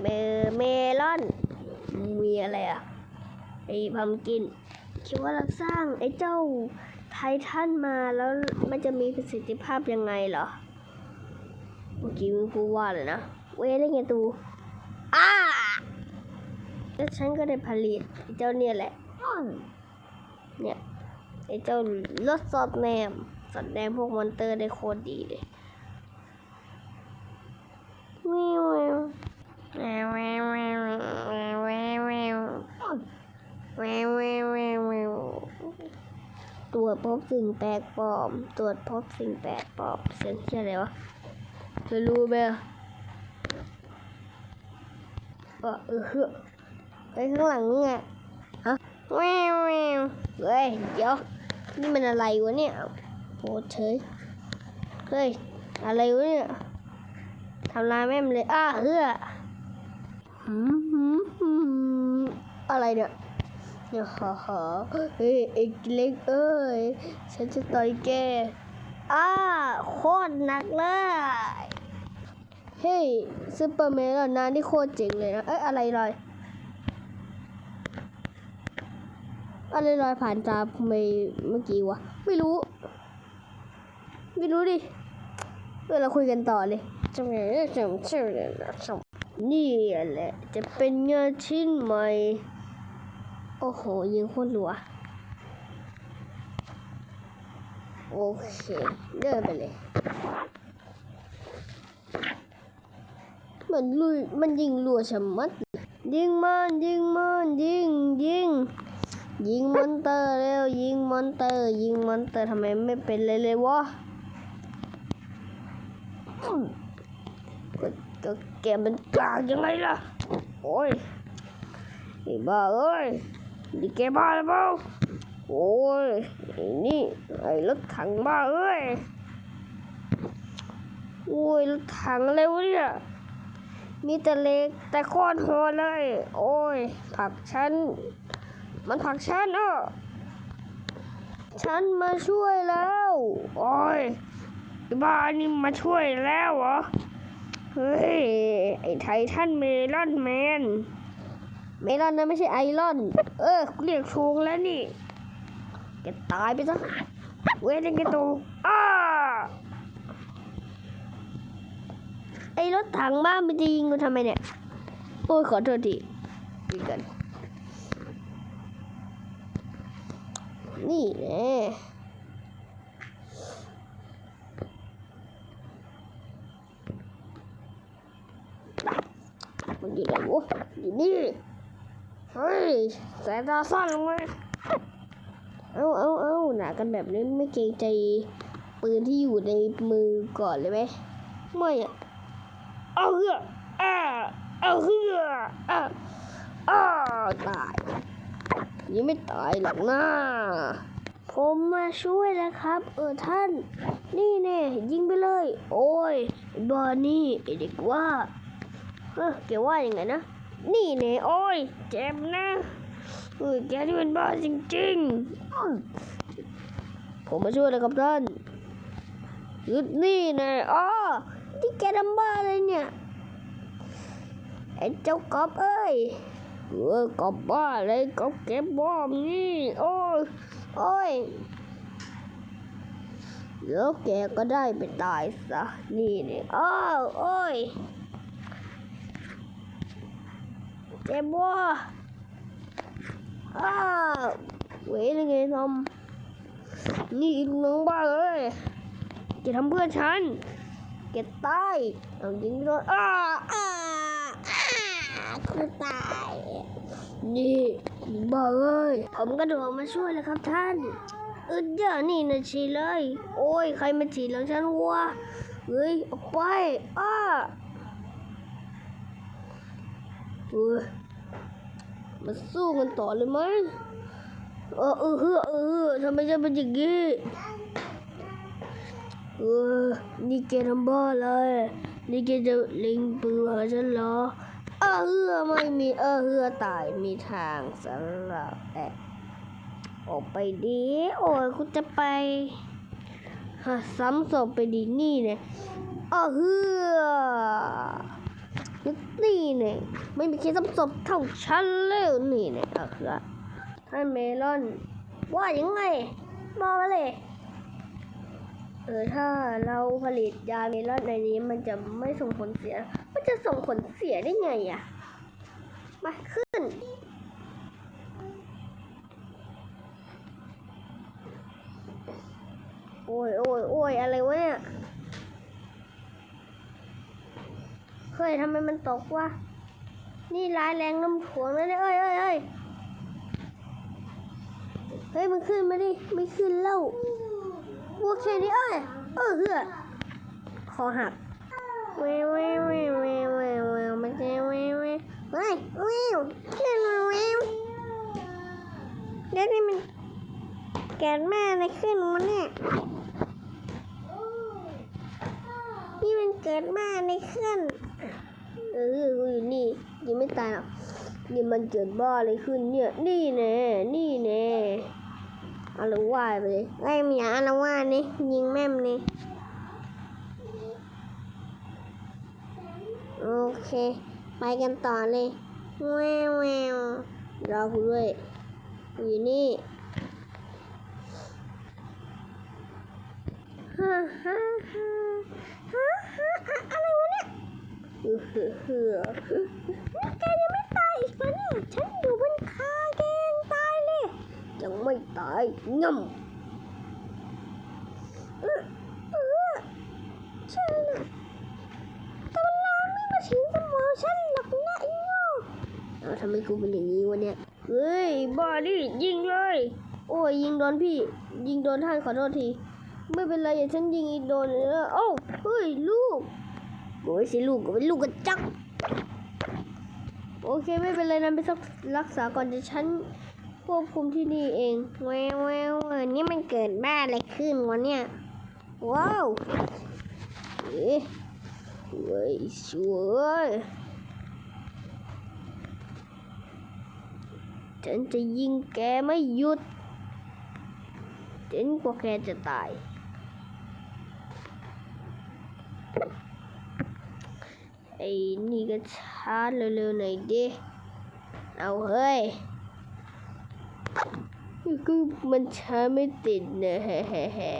เมเมลอน มีอะไรอะ ไอ้พัมกิน คิดว่าเราสร้างไอ้เจ้าไททันมาแล้วมันจะมีประสิทธิภาพยังไงเหรอ เมื่อกี้มึงพูดว่าเลยนะ เว้ยได้ไงตูอ้าแล้วฉันก็ได้ผลิตไอเจ้าเนี่ยแหละ เนี่ยไอ้เจ้ารถสอดแนมสอดแนมพวกมอนเตอร์ได้โคตรดีเลยวิว ตรวจพบสิ่งแปลกปลอม ตรวจพบสิ่งแปลกปลอมเสียงเชื่ออะไรวะเธอรู้ไหมเออเออไอ้ข้างหลังนี่ไงฮะแววแววเฮ้ยเดี๋ยวนี่มันอะไรวะเนี่ยโอ้เฉยเฮ้ยอะไรวะเนี่ยทำลายแม่มเลยอ้าเฮือ อะไรเนี่ยเนี่ยฮ่าฮ่าเฮ้ยไอ้เล็กเอ้ย ฉันจะต่อยแกอ้าโคตรหนักเลยเฮ้ยซูเปอร์แมนแล้วนะนี่โคตรเจ๋งเลยนะ เอ้ย อะไรลอย อะไรลอยผ่านตาไมเมื่อกี้วะ ไม่รู้ ไม่รู้ดิเออเราคุยกันต่อเลยจำเป็นจำชื่อเลยนะจำ นี่แหละจะเป็นงานชิ้นใหม่ โอ้โห ยิงโคตรรัว โอเค เดินไปเลย มันลุย มันยิงรัวชะมัด ยิงมันยิงมันยิงยิงยิงมอนเตอร์เร็วยิงมอนเตอร์ ยิงมอนเตอร์ทำไมไม่เป็นเลยเลยวะ แกมันกากยังไงล่ะ โอ้ยไอ้บ้าเอ้ยนี่แกบ้าหรือเปล่าโอ้ยไอ้นี่ไอ้รถถังบ้าเอ้ยโอ้ยรถถังอะไรวเนี่ยมีแต่เล็กแต่โคตรโหดเลย โอ้ยผักฉัน มันผักฉันอะฉันมาช่วยแล้ว โอ้ยไอ้บ้านี่มาช่วยแล้วเหรอ เฮ้ย ไอ้ไททันเมลอนแมน เมลอนนะไม่ใช่ไอรอน เออเรียกชงแล้วนี่แกตายไปซะเว้ยเล่นกระตูอ้าไอ้รถถังบ้านมันจะยิงกูทำไมเนี่ย โอ้ยขอโทษทีดีกัน นี่แน่มัน อยู่ไหนวะอยู่นี่เฮ้ยสายตาสั้นลงมาเอาเอาเอาหนากันแบบนี้ไม่เกรงใจปืนที่อยู่ในมือก่อนเลยไหมไม่อะเอาเหืออ่าเอาเหืออ่าอ่าตาย ยังไม่ตายหรอกนะผมมาช่วยแล้วครับ เออท่าน นี่แน่ยิงไปเลย โอ้ยไอ้บอนี่ไอเด็กว่า เออแกว่ายังไงนะ นี่แน่โอ้ยเจ็บนะเออแกนี่เป็นบ้าจริงๆ ผมมาช่วยแล้วครับท่านหยุดนี่แน่อ้อที่แกทำบ้าเลยเนี่ยไอ้เจ้ากอบเอ้ยเออกอบบ้าเลยกอบเก็บบอมนี่โอ้ยโอ้ยแล้วแกก็ได้ไปตายซะนี่เนี่อ้าวโอ้ย เจ็บบ่อ้าวเว้ยยังไงทำนี่อีกหนึ่งบ้าเลยจะทำเพื่อนฉันแกตายเอายิงโดนอ้าอ้าอ้าคือตายนี่บ้าเอ้ยผมกระโดดมาช่วยแล้วครับท่านอึดเดี๋ยวนี่นะฉีเลย โอ้ย ใครมาฉีหลังฉันวะเฮ้ย ออกไปอ้า มาสู้กันต่อเลยไหมเออเออเออเออทำไมจะเป็นอย่างนี้เออนี่แกทำบ้าอะไรนี่แกจะล็งปืนหาฉันเหรอเออเฮือไม่มีเออเฮือตายมีทางสำหรับแอะออกไปดีโอ้ยกูจะไปหาซ้ำศพไปดีนี่เนี่ยเออเฮือ นี่เนี่ยไม่มีใครทำศพเท่าฉันแล้วนี่เนี่ยอะคือท่านเมลอน ว่ายังไงบอกมาเลยเออถ้าเราผลิตยาเมลอนในนี้มันจะไม่ส่งผลเสีย มันจะส่งผลเสียได้ไงอะมาขึ้น โอ้ยโอ้ยโอ้ยอะไรวะเนี่ย เฮ้ยทำไมมันตกวะนี่ร้ายแรงน้ำถ่วงนะเนี่ยเอ้ยเอ้ยเอ้ยเฮ้ยมันขึ้นมาดิไม่ขึ้นแล้วโอเคดิเอ้ยเออเหือคอหักเว้ยเว้ยเว้ยเว้ยเว้ยเว้ยมันจะเว้ยเว้ยเฮ้ยเว้ยขึ้นมาเว้ยเดี๋ยวนี่มันแกนแม่อะไรขึ้นมาเนี่ย นี่มัน เกิดมาในขึ้นเออกูอยู่นี่ยังไม่ตายหรอกนี่มันเกิดบ้าอะไรขึ้นเนี่ย นี่แน่นี่แน่อารวาสไปเลยไอ้มีอย่างอารวาสนี่ยิงแม่มนี่โอเค ไปกันต่อเลยแววแววรอกูด้วยอยู่นี่ฮ่าฮ่าฮ่าฮ่าฮ่าอะอะไรวะเนี่ย เออเฮ้อเฮ้อนี่ แกยังไม่ตายอีกเหรอเนี่ยฉันอยู่บนคาแกยังตายเลย ยังไม่ตายง่ำเออเออฉันน่ะต่มันลามไม่มาถึงสมองฉันหรอกนะไอ้โง่เอาทำไมกูเป็นอย่างนี้วะเนี่ยเฮ้ยบ้าดิยิงเลย โอ้ยยิงโดนพี่ ยิงโดนท่านขอโทษที ไม่เป็นไรอย่าฉันยิงอีกโดนเออโอ้าเฮ้ยลูก โอ้ยสิลูกก็เป็นลูกกระจักโอเคไม่เป็นไรนะไปสักรักษาก่อนจะฉันควบคุมที่นี่เองแววแววแววนี่มันเกิดบ้าอะไรขึ้นวะเนี่ย ว้าวเอ๊ะเว้ยสวยฉันจะยิงแกไม่หยุดจนกว่าแกจะตาย ไอ้นี่ก็ชาร์จเร็วๆหน่อยดิ เอาเฮ้ยก็มันชาร์จไม่ติดเนี่ยแฮ่แฮ่แฮ่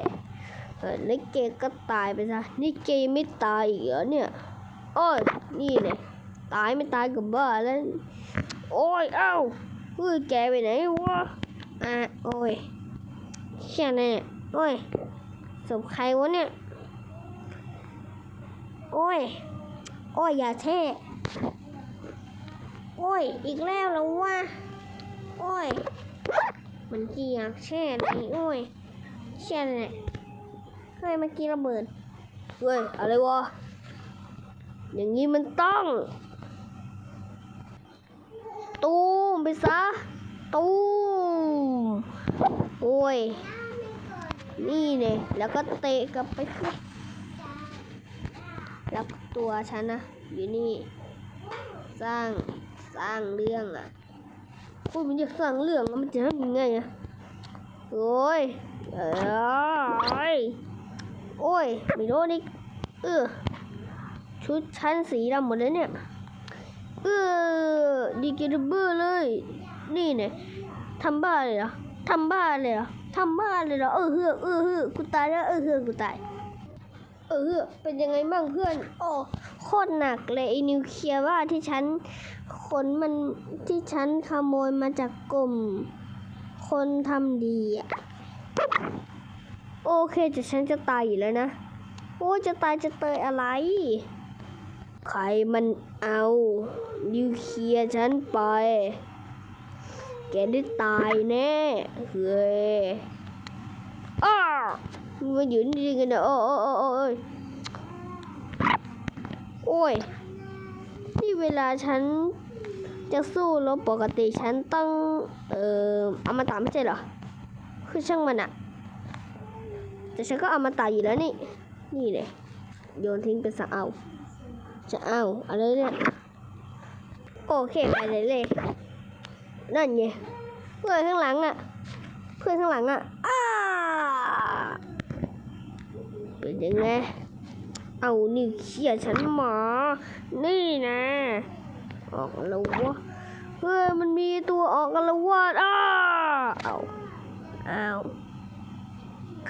เออแล้วเกก็ตายไปซะ นี่เกยังไม่ตายอีกเหรอเนี่ย โอ้ย นี่เนี่ยตายไม่ตายกับบ้าแล้ว โอ้ย เอ้าเฮ้ยแกไปไหนวะ อะ โอ้ยแค่นั้นเนี่ยโอ้ยศพใครวะเนี่ย โอ้ย โอ้ยอย่าแช่โอ้ย อีกแล้วแล้วว่าโอ้ย มันกี่อยากแช่เลยโอ้ย แช่เลยเฮ้ยเมื่อกี้ระเบิดเฮ้ย อะไรวะ อย่างนี้มันต้อง ตูมไปซะ ตูมโอ้ย นี่เนี่ยแล้วก็เตะกลับไป แล้วตัวฉันนะอยู่นี่ สร้างสร้างเรื่องอะพูดมันจะสร้างเรื่องมันจะทำยังไงอะโอ้ยเอ้ยโอ้ยไม่โดนอีกเออชุดชั้นสีดำหมดเลยเนี่ยเออดีเกดเบอร์เลย นี่เนี่ยทำบ้าเลยเหรอทำบ้าเลยเหรอทำบ้าเลยเหรอเออเฮือกเออเฮือกกูตายแล้วเออเฮือกกูตาย เออ เป็นยังไงบ้างเพื่อนโอ้โคตรหนักเลยไอ้นิวเคลียร์ว่าที่ฉันขนมันที่ฉันขโมยมาจากกลุ่ม คนทำดีอะโอเคจะฉันจะตายอยู่แล้วนะ โอ้จะตายจะเตยอะไร ใครมันเอานิวเคลียร์ฉันไป แกได้ตายแน่เฮ้ยอ้า มันอยู่นี่กันนะโอ้โอ้โอ้โอ้ยโอ้ยนี่เวลาฉันจะสู้รบปกติฉันต้อง เอ่ออมตะไม่ใช่เหรอ คือช่างมันอะแต่ฉันก็อมตะอยู่แล้วนี่ นี่เลยโยนทิ้งเป็นสะเอา จะเอาอะไรเนี่ยโอเคไปเลยเลย นั่นไงเพื่อนข้างหลังอะเพื่อนข้างหลังอะอ้า ยังไง เอานี่เขี่ยฉันหมานี่นะ ออกแล้ววะเฮ้ยมันมีตัวออกกันแล้ววะอ้าเอาเอา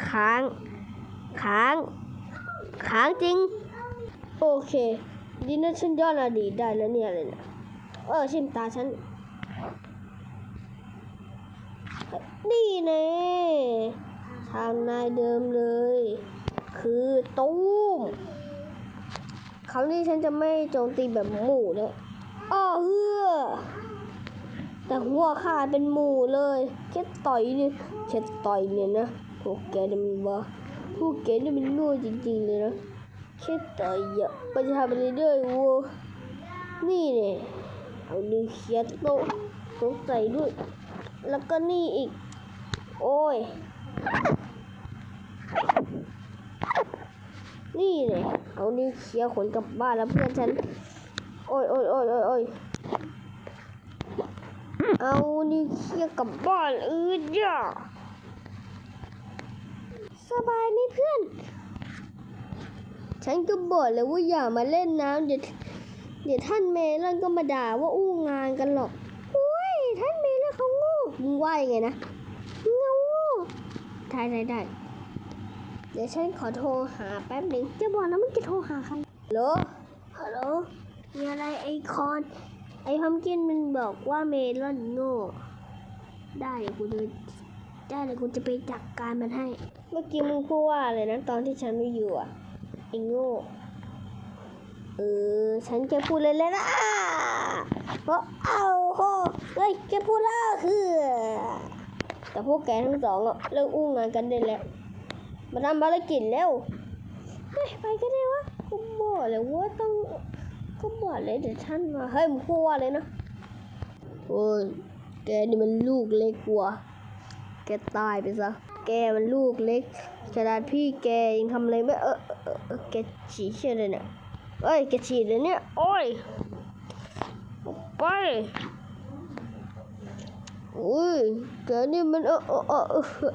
ค้าง ค้าง ค้างจริง โอเคดีนะฉันย้อนอดีตได้แล้วเนี่ยเลยนะเออชิมตาฉัน นี่เน่ทางนายเดิมเลย คือตู้มคราวนี้ฉันจะไม่โจมตีแบบหมู่เนะอ้อเฮือแต่หัวขาดเป็นหมู่เลยแค่ต่อยเนี่ยแค่ต่อยเนี่ยนะพวกแกนี่มันบ้าพวกแกนี่มันโง่จริงๆเลยนะแค่ต่อยอะมันจะทำอะไรได้วะนี่เนี่ยเอาดิวเคลียร์โต๊ะสงสัยด้วย แล้วก็นี่อีก โอ้ย นี่เลยเอานิ้วเคลียร์ขนกลับบ้านแล้วเพื่อนฉัน โอ้ยโอ้ยโอ้ยโอ้ยโอ้ยเอานิ้วเคลียร์กลับบ้านเออจ้าสบายไหมเพื่อน ฉันก็บอกแล้วว่าอย่ามาเล่นน้ำเดี๋ยวเดี๋ยวท่านเมลอนก็มาด่าว่าอู้งานกันหรอกโอ้ยท่านเมลอนเขาโง่มึงว่ายังไงนะเงาโง่ได้ได้ได้ เดี๋ยวฉันขอโทรหาแป๊บหนึ่งจะบอกนะมันจะโทรหาใครฮัลโหล ฮัลโหล มีอะไรไอคอน ไอพัมกินมันบอกว่าเมลอนโง่ ได้เดี๋ยวกูจะได้เดี๋ยวกูจะไปจัดการมันให้ เมื่อกี้มึงพูดว่าอะไรนะตอนที่ฉันไม่อยู่อะไอโง่ เออ ฉันแค่พูดเลยเลยนะเพราะเอาโหเฮ้ยแค่พูดแล้วคือ แต่พวกแกทั้งสองอะเลิกอู้งานกันได้แล้ว มาทำภารกิจแล้วเฮ้ยไปก็ได้วะก็บอกเลยว่าต้องก็บอกเลยเดี๋ยวท่านมาเฮ้ยมึงพูดว่าเลยนะโอ้ยแกนี่มันลูกเล็กกว่าแกตายไปซะแกมันลูกเล็กขนาดพี่แกยังทำอะไรไม่เออเออเออแกฉี่เชื่อเลยเนี่ยเอ้ยแกฉี่เลยเนี่ยโอ้ยไปอุ้ยแกนี่มันเออเออเออ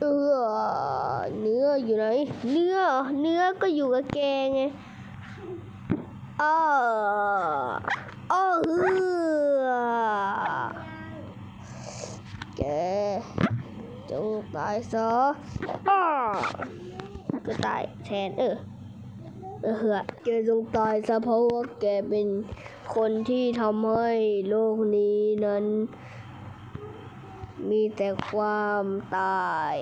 เออเนื้ออยู่ไหน เนื้อ เนื้อก็อยู่กับแกไงอ้อ้าเออแกจงตายซะอ้าก็ตายแทนเออเออแกจงตายซะเพราะว่าแกเป็นคนที่ทำให้โลกนี้นั้น มีแต่ความตาย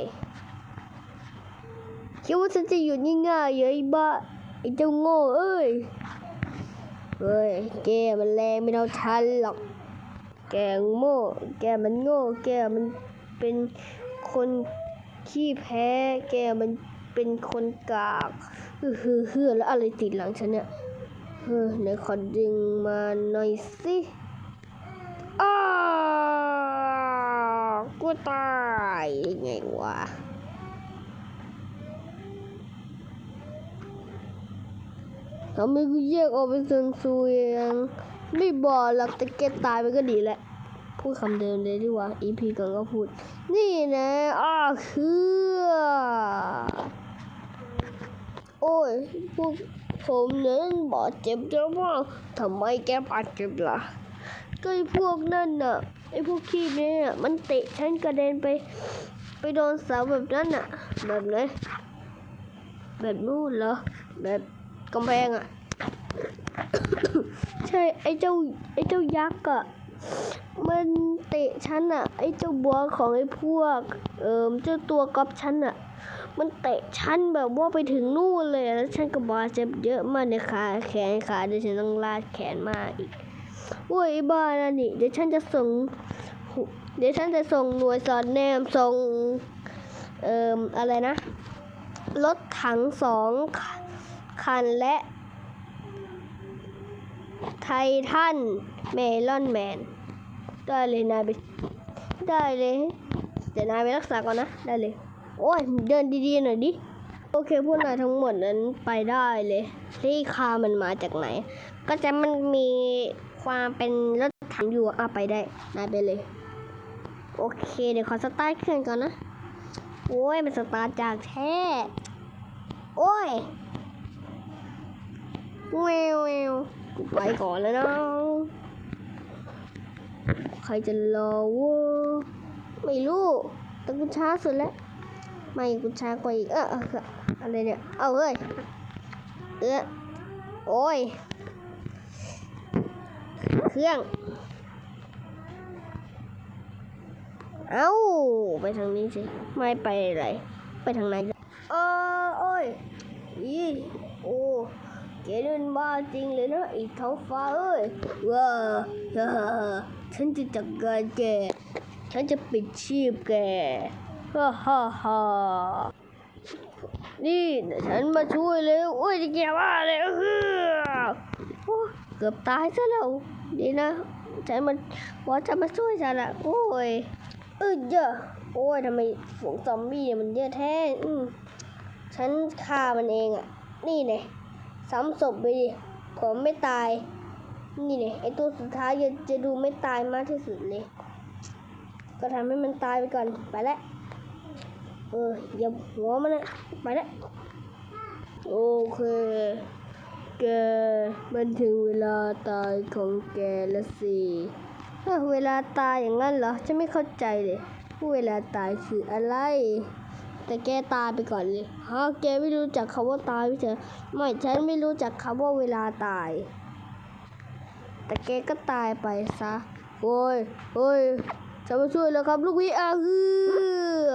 คิดว่าฉันจะหยุดง่ายๆเหรอไอ้บ้าไอ้เจ้าโง่เอ้ยเฮ้ยแกมันแรงไม่เท่าฉันหรอก แกโง่แกมันโง่แกมันเป็นคนขี้แพ้ แกมันเป็นคนกากเฮ้อเฮ้อฮ้อแล้วอะไรติดหลังฉันเนี่ยเฮ้ยไหนขอดึงมาหน่อยสิอ้า กูตายยังไงวะทำไมกูแยกออกเป็นส่วนสูเองไม่บอกหรอกต่แกตายไปก็ดีแหละ พูดคำเดิมเลยดีกว่า EP ก่อนก็พูด นี่นะอ้าคือโอ้ยพวกผมนั้นบาดเจ็บจังมากทำไมแกบาดเจ็บล่ะ ก็ไอพวกนั่นน่ะไอพวกขี้เนี่ยมันเตะฉันกระเด็นไป ไปโดนเสาแบบนั้นน่ะ แบบไหนแบบนู่นเหรอแบบกำแพงอะ ใช่ไอเจ้าไอเจ้ายักษ์อะมันเตะฉันอะ ไอเจ้าบัวของไอพวก เอิมเจ้าตัวก๊อปฉันอะ มันเตะฉันแบบว่าไปถึงนู่นเลยแล้วฉันก็บาดเจ็บเยอะมากในขาแขนขาเดี๋ยวฉันต้องลาดแขนมาอีก อ้ยบ้านะนี่เดี๋ยวฉันจะส่ง เดี๋ยวฉันจะส่งหน่วยสอดแนมส่ง เอ่ออะไรนะ รถถังสองคันและไททันเมลอนแมน ได้เลยนายไป ได้เลยเดี๋ยวนายไปรักษาก่อนนะ ได้เลย โอ้ย เดินดีๆหน่อยดิ โอเคพวกนายทั้งหมดนั้นไปได้เลย ที่คามันมาจากไหน ก็จะมันมี ความเป็นรถถังอยู่อะไปได้นายไปเลย โอเคเดี๋ยวขอสตาร์ทเครื่องก่อนนะ โอ้ยมันสตาร์ทจากแท้โอ้ยแววแววกูไปก่อนแล้วนะใครจะรอวะไม่รู้แต่กูช้าสุดแล้วไม่กูช้ากว่าอีกเอออะไรเนี่ย เอาเฮ้ยเออโอ้ย เครื่อง เอ้า ไปทางนี้สิ ไม่ไปไหนไปทางไหนเออโอ้ยอีโอ้แกนี่นบ้าจริงเลยนะอีท้องฟ้าเอ้ยว้าฮ่าฮ่าฮ่าฉันจะจัดการแก ฉันจะปิดชีพแก ฮ่าฮ่าฮ่านี่ฉันมาช่วยเลยโอ้ยจะแกว่าเลยเกือบตายซะแล้ว ดีนะฉันมันว่าจะมาช่วยฉันอะโอ้ยเออเยอะ โอ้ยทำไมฝูงซอมบี้มันเยอะแท้อืมฉันฆ่ามันเองอะนี่เนี่ยซ้ำศพไปดิผมไม่ตาย นี่เนี่ยไอตัวสุดท้ายจะจะดูไม่ตายมากที่สุดเลย ก็ทำให้มันตายไปก่อนไปแล้วเอออย่าหัวมันนะไปแล้วโอเค แก มันถึงเวลาตายของแกแล้วสิเอ้อเวลาตายอย่างนั้นเหรอ ฉันไม่เข้าใจเลยว่าเวลาตายคืออะไร แต่แกตายไปก่อนเลยฮะแกไม่รู้จักคำว่าตายไม่ใช่ไม่ฉันไม่รู้จักคำว่าเวลาตาย แต่แกก็ตายไปซะโอ้ยโอ้ยจะมาช่วยแล้วครับลูกพี่อาเฮือ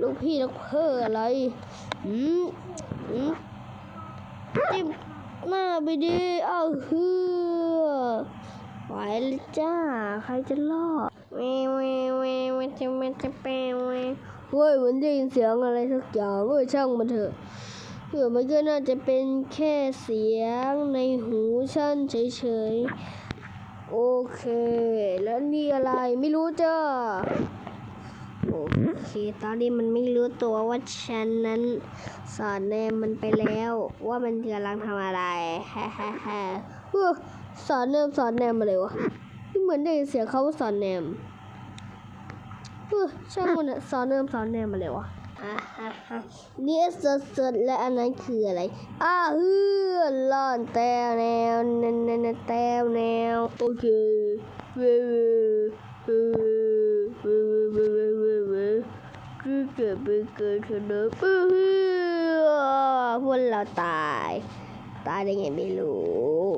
ลูกพี่นักเพ้ออะไรอืมอืม จิ้มหน้าไปดิอ้าเฮือไหวลจ้า ใครจะรอดเวเวเวเวจะเวจะแปเวเฮ้ยเหมือนได้ยินเสียงอะไรสักอย่างเฮ้ยช่างมันเถอะเผื่อมันก็น่าจะเป็นแค่เสียงในหูฉันเฉยๆ โอเค แล้วนี่อะไรไม่รู้จ้า โอเค ตอนนี้มันไม่รู้ตัวว่าฉันนั้นสอนแนมมันไปแล้ว ว่ามันกำลังทำอะไรฮ่าฮ่าฮ่าเออสอนแนมสอนแนมอะไรวะเหมือนได้ยินเสียงเขาว่าสอนแนมเออช่างมันสอนแนมสอนแนมอะไรวะนี่ยสดและอันนั้นคืออะไร อ้าเฮือล่อนแตวแนวแนวแนวแนวแตวแนวโอเคเว้ยเว้ยเว้ยเว้ยเว้ยเว้ยเว้ยเว้ย คือเกิดไปเกิดเถอะนออพวกเราตาย ตายได้ไงไม่รู้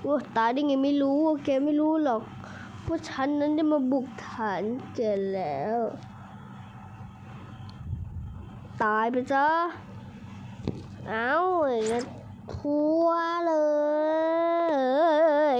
โอ้ตายได้ไงไม่รู้แกไม่รู้หรอกว่าฉันนั้นจะมาบุกฐานแกแล้ว ตายไปจ้ะเอาอย่างนั้นทั่วเลย